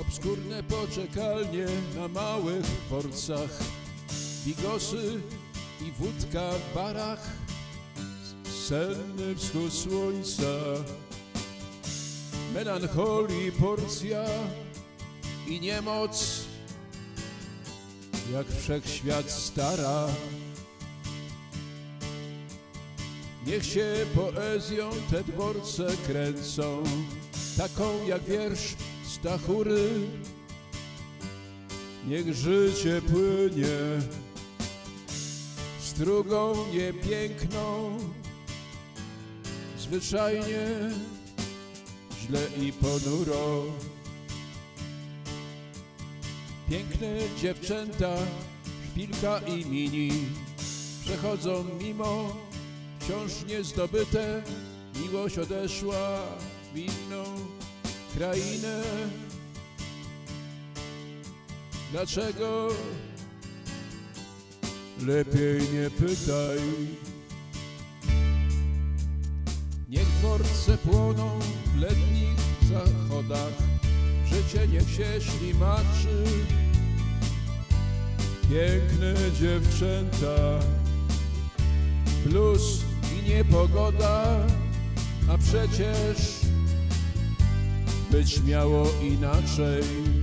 Obskurne poczekalnie na małych dworcach, bigosy i wódka w barach, senny wschód słońca, melancholii porcja i niemoc, jak wszechświat stara. Niech się poezją te dworce kręcą, taką jak wiersz Stachury. Niech życie płynie strugą niepiękną, zwyczajnie źle i ponuro. Piękne dziewczęta, szpilka i mini przechodzą mimo wciąż niezdobyte. Miłość odeszła w inną krainę. Dlaczego? Lepiej nie pytaj. Niech dworce płoną w letnich zachodach, życie niech się ślimaczy. Piękne dziewczęta, plus i niepogoda, a przecież być miało inaczej.